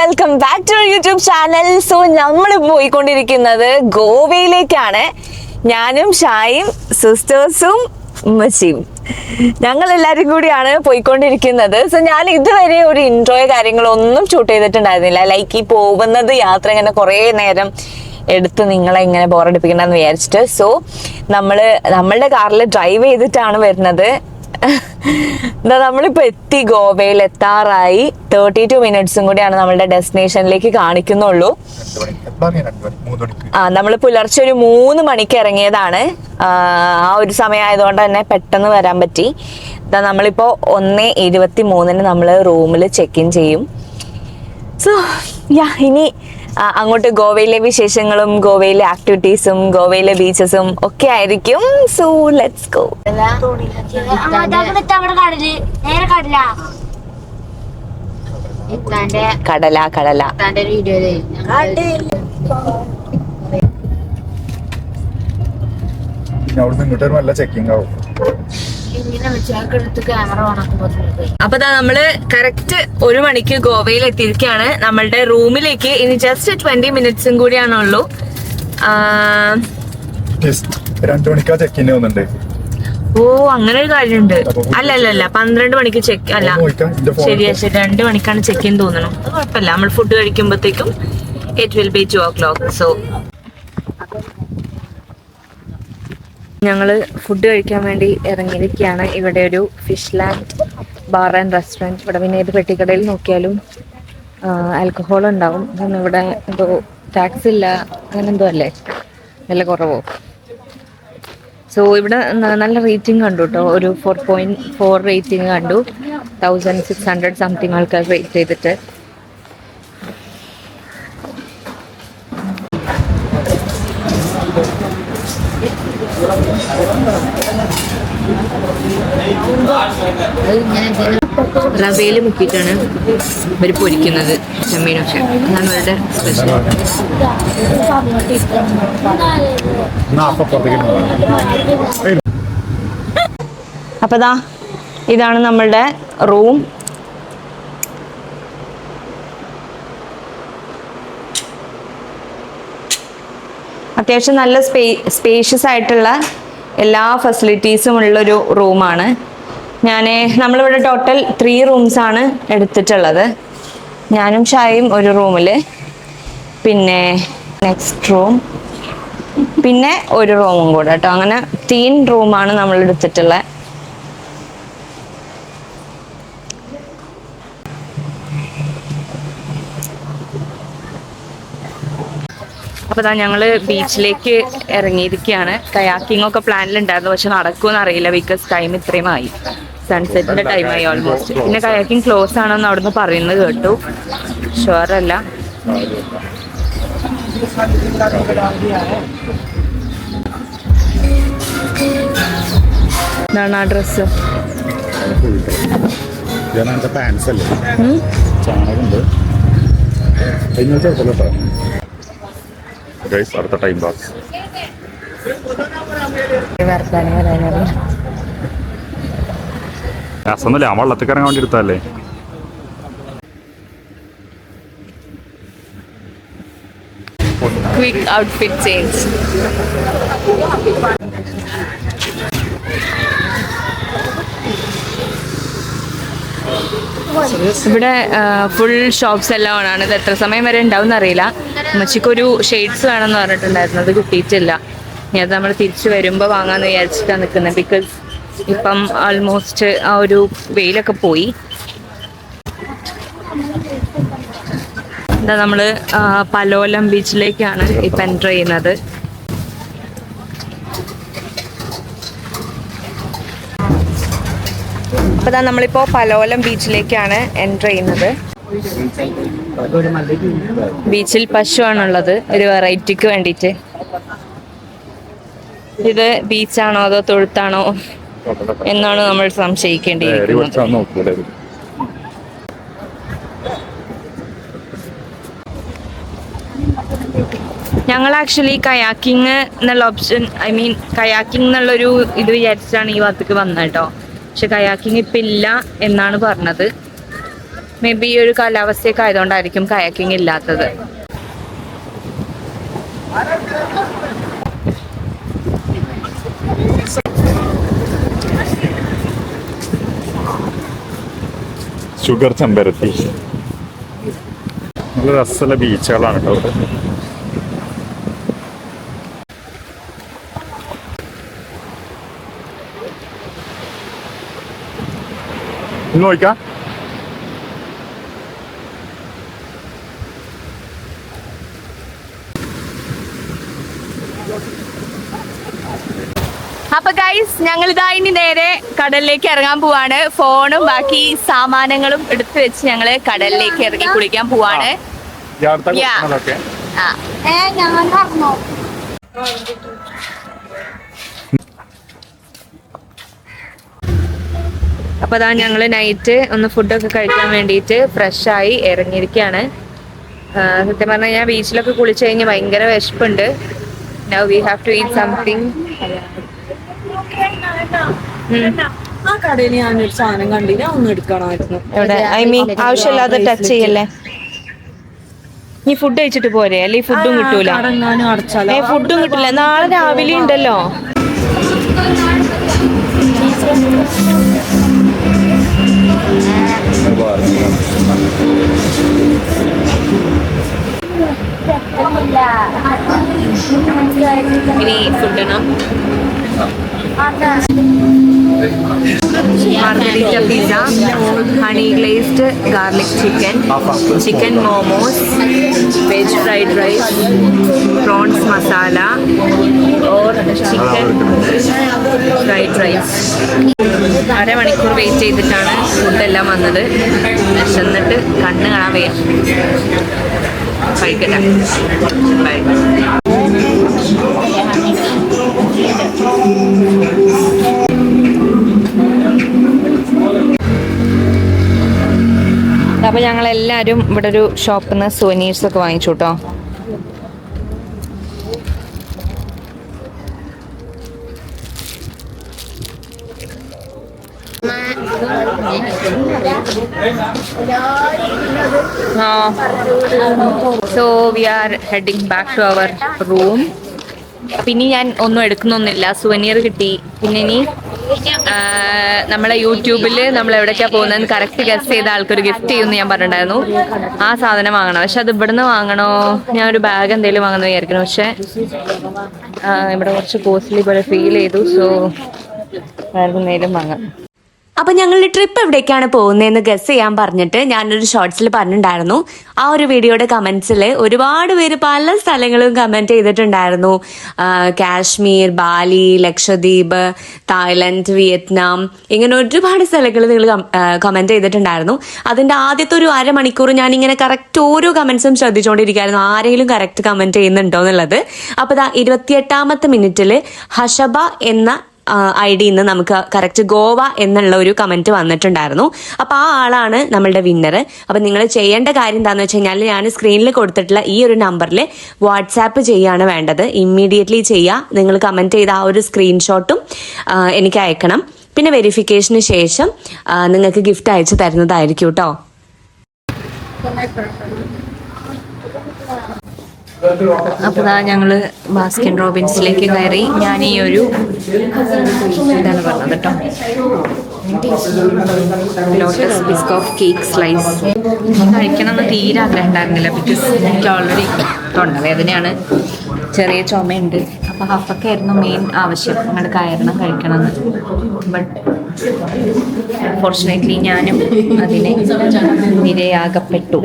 Welcome back to YouTube channel so നമ്മൾ പോയിക്കൊണ്ടിരിക്കുന്നത് ഗോവയിലേക്കാണ്. ഞാനും ഷായും സിസ്റ്റേഴ്സും ഉമ്മച്ചിയും. ഞങ്ങൾ എല്ലാവരും കൂടിയാണ് പോയിക്കൊണ്ടിരിക്കുന്നത്. സോ ഞാൻ ഇതുവരെ ഒരു ഇൻട്രോയോ കാര്യങ്ങളോ ഒന്നും ഷൂട്ട് ചെയ്തിട്ടുണ്ടായിരുന്നില്ല. ലൈക്ക് ഈ പോകുന്നത് യാത്ര ഇങ്ങനെ കുറേ നേരം എടുത്ത് നിങ്ങളെ ഇങ്ങനെ ബോറടിപ്പിക്കണമെന്ന് വിചാരിച്ചിട്ട്. സോ നമ്മൾ നമ്മളുടെ കാറിൽ ഡ്രൈവ് ചെയ്തിട്ടാണ് വരുന്നത്. എന്താ നമ്മളിപ്പോ എത്തി ഗോവയിൽ എത്താറായി തേർട്ടി ടു മിനിറ്റ്സും കൂടിയാണ് നമ്മളുടെ ഡെസ്റ്റിനേഷനിലേക്ക് കാണിക്കുന്നുള്ളൂ. ആ നമ്മൾ പുലർച്ചെ ഒരു മൂന്ന് മണിക്ക് ഇറങ്ങിയതാണ്. ആ ഒരു സമയമായതുകൊണ്ട് തന്നെ പെട്ടെന്ന് വരാൻ പറ്റി. എന്താ നമ്മളിപ്പോ ഒന്ന് ഇരുപത്തി മൂന്നിന് നമ്മൾ റൂമിൽ ചെക്ക് ഇൻ ചെയ്യും. സോ യാ ഇനി അങ്ങോട്ട് ഗോവയിലെ വിശേഷങ്ങളും ഗോവയിലെ ആക്ടിവിറ്റീസും ഗോവയിലെ ബീച്ചസും ഒക്കെ ആയിരിക്കും. സോ ലെറ്റ്സ് ഗോ കടൽ കടല. അവിടുന്ന് ഇങ്ങോട്ട് നല്ല ചെക്കിംഗ് ആവും ഇങ്ങനെ വെച്ചൊക്കെ എടുത്ത് ക്യാമറ ഓണാക്കുമ്പോ അപ്പൊ നമ്മൾ കറക്റ്റ് ഒരു മണിക്ക് ഗോവയിൽ എത്തിയിരിക്കുകയാണ്. നമ്മളുടെ റൂമിലേക്ക് ഇനി ജസ്റ്റ് ട്വന്റി മിനിറ്റ്സും കൂടിയാണുള്ളൂ ഓ അങ്ങനെ ഒരു കാര്യമുണ്ട്. അല്ല അല്ല അല്ല പന്ത്രണ്ട് മണിക്ക് ചെക്ക് അല്ല. ശരിയാ ശരി രണ്ട് മണിക്കാണ് ചെക്ക് ഇൻ തോന്നണം. അത് കുഴപ്പമില്ല. നമ്മൾ food കഴിക്കുമ്പോഴത്തേക്കും it will be two o'clock so ഞങ്ങൾ ഫുഡ് കഴിക്കാൻ വേണ്ടി ഇറങ്ങിയിരിക്കുകയാണ്. ഇവിടെ ഒരു fish land bar and restaurant ഇവിടെ പിന്നെ ഏത് പെട്ടിക്കടയിൽ നോക്കിയാലും ആൽക്കഹോൾ ഉണ്ടാവും. കാരണം ഇവിടെ എന്തോ ടാക്സ് ഇല്ല. അങ്ങനെ എന്തോ അല്ലേ? വില കുറവോ? സോ ഇവിടെ നല്ല റേറ്റിംഗ് കണ്ടു കേട്ടോ ഒരു ഫോർ പോയിന്റ് ഫോർ റേറ്റിംഗ് കണ്ടു. തൗസൻഡ് സിക്സ് ഹൺഡ്രഡ് സംതിങ് ആൾക്കാർ റേറ്റ് ചെയ്തിട്ട്. റവയിൽ മുക്കിയിട്ടാണ് ഇവർ പൊരിക്കുന്നത് ചെമ്മീനൊക്കെ. അതാണ് അവരുടെ സ്പെഷ്യൽ അപ്പതാ ഇതാണ് നമ്മളുടെ റൂം അത്യാവശ്യം നല്ല സ്പേ സ്പേഷ്യസ് ആയിട്ടുള്ള എല്ലാ ഫെസിലിറ്റീസും ഉള്ളൊരു റൂമാണ് ഞാൻ നമ്മളിവിടെ ടോട്ടൽ ത്രീ റൂംസാണ് എടുത്തിട്ടുള്ളത്. ഞാനും ഷായും ഒരു റൂമിൽ പിന്നെ നെക്സ്റ്റ് റൂം പിന്നെ ഒരു റൂമും കൂടെ കേട്ടോ അങ്ങനെ തീൻ റൂമാണ് നമ്മൾ എടുത്തിട്ടുള്ളത് അപ്പോൾ ഇതാ ഞങ്ങൾ ബീച്ചിലേക്ക് ഇറങ്ങിയിരിക്കുകയാണ് കയാക്കിംഗ് ഒക്കെ പ്ലാനിലുണ്ടായിരുന്നു പക്ഷെ നടക്കുമെന്ന് അറിയില്ല ബിക്കോസ് ടൈം ഇത്രയും ആയി. സൺസെറ്റിന്റെ ടൈം ആയി ഓൾമോസ്റ്റ് പിന്നെ കയാക്കിംഗ് ക്ലോസ് ആണെന്ന് അവിടുന്ന് പറയുന്നത് കേട്ടു. ഷുവർ അല്ല. ഇതാണ് ആ ഡ്രസ്സ് പാൻസ് അല്ലേ? ചാണകമുണ്ട് കഴിഞ്ഞ ഗൈസ് അടുത്ത ടൈം പാസ് രസമൊന്നുമില്ല ആ വെള്ളത്തിൽ കറങ്ങാൻ വേണ്ടി എടുത്താലേ ക്വിക്ക് ഔട്ട്ഫിറ്റ് ചേഞ്ച് ഇവിടെ ഫുൾ ഷോപ്സ് എല്ലാം ഓണാണ്. ഇത് എത്ര സമയം വരെ ഉണ്ടാവും അറിയില്ല ഉമ്മച്ചിക്കൊരു ഷെയ്ഡ്സ് വേണമെന്ന് പറഞ്ഞിട്ടുണ്ടായിരുന്നു. അത് കിട്ടിയിട്ടില്ല. ഇനി അത് നമ്മൾ തിരിച്ചു വരുമ്പോൾ വാങ്ങാന്ന് വിചാരിച്ചിട്ടാണ് നിൽക്കുന്നത് ബിക്കോസ് ഇപ്പം ആൾമോസ്റ്റ് ആ ഒരു വെയിലൊക്കെ പോയി. എന്താ നമ്മൾ പലോലം ബീച്ചിലേക്കാണ് ഇപ്പൊ എന്റർ ചെയ്യുന്നത്. അപ്പോൾ നമ്മളിപ്പോ പലോലം ബീച്ചിലേക്കാണ് എന്റർ ചെയ്യുന്നത്. ബീച്ചിൽ പശുവാണുള്ളത്. ഒരു വെറൈറ്റിക്ക് വേണ്ടിയിട്ട്. ഇത് ബീച്ചാണോ അതോ തൊഴുത്താണോ എന്നാണ് നമ്മൾ സംശയിക്കേണ്ടിയിരിക്കുന്നത്. ഞങ്ങൾ ആക്ച്വലി കയാക്കിങ് എന്നുള്ള ഓപ്ഷൻ ഐ മീൻ കയാക്കിംഗ് എന്നുള്ളൊരു ഇത് വിചാരിച്ചാണ് ഈ ഭാഗത്തേക്ക് വന്നത് കേട്ടോ. പക്ഷെ കയാക്കിംഗ് ഇപ്പം ഇല്ല എന്നാണ് പറഞ്ഞത്. മേ ബി ഈ ഒരു കാലാവസ്ഥയൊക്കെ ആയതുകൊണ്ടായിരിക്കും കയാക്കിംഗ് ഇല്ലാത്തത്. ഷുഗർ ചെമ്പരത്തി. നല്ല രസമുള്ള ബീച്ചുകളാണ് കേട്ടോ ഇന്ന് നോക്കാം അപ്പൊ ഗൈസ് ഞങ്ങൾ ഇതാ ഇനി നേരെ കടലിലേക്ക് ഇറങ്ങാൻ പോവാണ്. ഫോണും ബാക്കി സാമാനങ്ങളും എടുത്തു വെച്ച് ഞങ്ങൾ കടലിലേക്ക് ഇറങ്ങി കുളിക്കാൻ പോവാണ്. അപ്പൊ അതാ ഞങ്ങൾ നൈറ്റ് ഒന്ന് ഫുഡൊക്കെ കഴിക്കാൻ വേണ്ടിയിട്ട് ഫ്രഷായി ഇറങ്ങിയിരിക്കുകയാണ് സത്യം പറഞ്ഞാൽ ബീച്ചിലൊക്കെ കുളിച്ചു കഴിഞ്ഞ് ഭയങ്കര വിശപ്പുണ്ട്. Now we have to eat something. ആ കടയിൽ ഞാനൊരു സാധനം കണ്ടില്ല. ഒന്ന് എടുക്കണമായിരുന്നു. എവിടെ? ഐ മീൻ ആവശ്യമില്ലാതെ ടച്ച് ചെയ്യല്ലേ? നീ ഫുഡ് കഴിച്ചിട്ട് പോരെ? അല്ലെ ഫുഡും കിട്ടൂല? ഏ ഫുഡും കിട്ടില്ല നാളെ രാവിലെ ഉണ്ടല്ലോ. ഇനി ഫുഡ് ഇടണം margherita pizza honey glazed garlic chicken chicken momos veg fried rice prawns masala or chicken fried rice അരമണിക്കൂർ വെയിറ്റ് ചെയ്തിട്ടാണ് ഫുഡെല്ലാം വന്നത്. വിശന്നിട്ട് കണ്ണ് കാണാൻ വയ്യ. കഴിക്കട്ടെ ബൈ. അപ്പൊ ഞങ്ങൾ എല്ലാരും ഇവിടെ ഒരു ഷോപ്പിൽ നിന്ന് സുവനീഴ്സ് ഒക്കെ വാങ്ങിച്ചു കേട്ടോ so we are heading back to our room ഇനി ഞാൻ ഒന്നും എടുക്കുന്നൊന്നുമില്ല. സുവനീർ കിട്ടി. പിന്നെ ഇനി നമ്മളെ യൂട്യൂബിൽ നമ്മൾ എവിടേക്കാ പോകുന്നതെന്ന് കറക്റ്റ് ഗസ് ചെയ്ത ആൾക്കൊരു ഗിഫ്റ്റ് ചെയ്യുമെന്ന് ഞാൻ പറഞ്ഞിട്ടുണ്ടായിരുന്നു. ആ സാധനം വാങ്ങണം. പക്ഷെ അത് ഇവിടുന്ന് വാങ്ങണോ? ഞാൻ ഒരു ബാഗ് എന്തെങ്കിലും വാങ്ങുന്നു വിചാരിക്കുന്നു. പക്ഷെ ഇവിടെ കുറച്ച് കോസ്റ്റ്ലി പോലെ ഫീൽ ചെയ്തു. സോ വേറെ എന്തെങ്കിലും വാങ്ങാം. അപ്പൊ ഞങ്ങളുടെ ട്രിപ്പ് എവിടേക്കാണ് പോകുന്നതെന്ന് ഗസ് ചെയ്യാൻ പറഞ്ഞിട്ട് ഞാനൊരു ഷോർട്സിൽ പറഞ്ഞിട്ടുണ്ടായിരുന്നു. ആ ഒരു വീഡിയോയുടെ കമന്റ്സിൽ ഒരുപാട് പേര് പല സ്ഥലങ്ങളും കമന്റ് ചെയ്തിട്ടുണ്ടായിരുന്നു. Kashmir Bali Lakshadweep Thailand Vietnam ഇങ്ങനെ ഒരുപാട് സ്ഥലങ്ങൾ നിങ്ങൾ കമന്റ് ചെയ്തിട്ടുണ്ടായിരുന്നു. അതിന്റെ ആദ്യത്തെ ഒരു അരമണിക്കൂർ ഞാൻ ഇങ്ങനെ കറക്റ്റ് ഓരോ കമന്റ്സും ശ്രദ്ധിച്ചുകൊണ്ടിരിക്കുകയായിരുന്നു ആരെങ്കിലും കറക്റ്റ് കമന്റ് ചെയ്യുന്നുണ്ടോ എന്നുള്ളത്. അപ്പൊ ദാ ഇരുപത്തിയെട്ടാമത്തെ മിനിറ്റിൽ ഹഷബ എന്ന ഐ ഡിയിൽ നിന്ന് നമുക്ക് കറക്റ്റ് ഗോവ എന്നുള്ള ഒരു കമന്റ് വന്നിട്ടുണ്ടായിരുന്നു. അപ്പൊ ആ ആളാണ് നമ്മളുടെ വിന്നർ അപ്പൊ നിങ്ങൾ ചെയ്യേണ്ട കാര്യം എന്താണെന്ന് വെച്ച് കഴിഞ്ഞാൽ ഞാൻ സ്ക്രീനിൽ കൊടുത്തിട്ടുള്ള ഈ ഒരു നമ്പറിൽ വാട്സാപ്പ് ചെയ്യാണ് വേണ്ടത്. ഇമ്മീഡിയറ്റ്ലി ചെയ്യുക നിങ്ങൾ കമന്റ് ചെയ്ത ആ ഒരു സ്ക്രീൻഷോട്ടും എനിക്ക് അയക്കണം. പിന്നെ വെരിഫിക്കേഷന് ശേഷം നിങ്ങൾക്ക് ഗിഫ്റ്റ് അയച്ചു തരുന്നതായിരിക്കും കേട്ടോ അപ്പോൾ ദാ ഞങ്ങൾ ബാസ്കിൻ റോബിൻസിലേക്ക് കയറി. ഞാൻ ഈ ഒരു ഇതാണ് പറഞ്ഞത് കേട്ടോ. ലോട്ടസ് ബിസ്കോഫ് കേക്ക് സ്ലൈസ് കഴിക്കണം എന്ന് തീരെ ആഗ്രഹം ഉണ്ടായിരുന്നില്ല ബിക്കോസ് എനിക്ക് ഓൾറെഡി തൊണ്ടവേദനയാണ് ചെറിയ ചുമയുണ്ട്. അപ്പോൾ ഹഫൊക്കെ ആയിരുന്നു മെയിൻ ആവശ്യം. അങ്ങോട്ട് കയറണം കഴിക്കണം എന്ന് ബട്ട് ഫോർച്ചുനേറ്റ്ലി ഞാനും അതിനെ നിരയാകപ്പെട്ടു.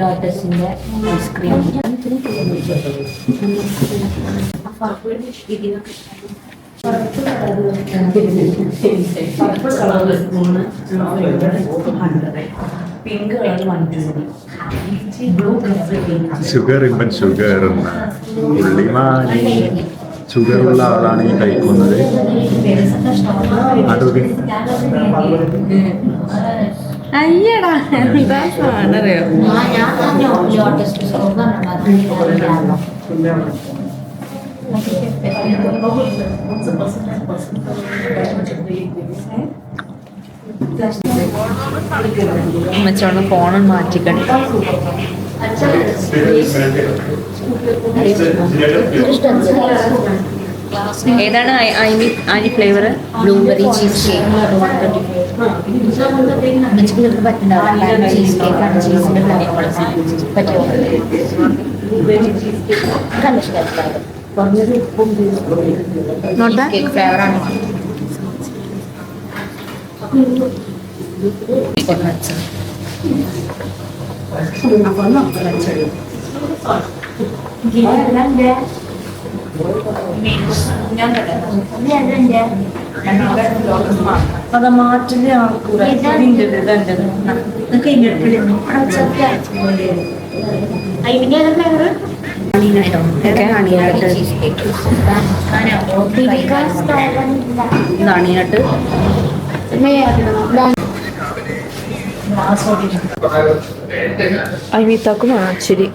ഷുഗർ ഇമ്പൻ ഷുഗർ എന്ന ഷുഗർ ആളാണ് ഈ കഴിക്കുന്നത്. അതൊക്കെ അയ്യടാ എന്താ സാധനം അറിയോ ആ ഞാൻ ഏതാണ് any flavour blueberry cheese cake ചിലപ്പോൾ പറ്റുന്നുണ്ടാവില്ല ചീസ് കേക്കാണ് ചീസിന്റെ ഫ്ലേവർ പറ്റുമോ നല്ല ഇഷ്ടമായിരുന്നു. കേക്ക് ഫ്ലേവറാണ് അത് മാറ്റിന്റെ ആൾക്കൂടെ ഇതിന്റെ ഇത് എന്റെ നാണിയായിട്ട് അമിതാക്കും ആക്ച്വലി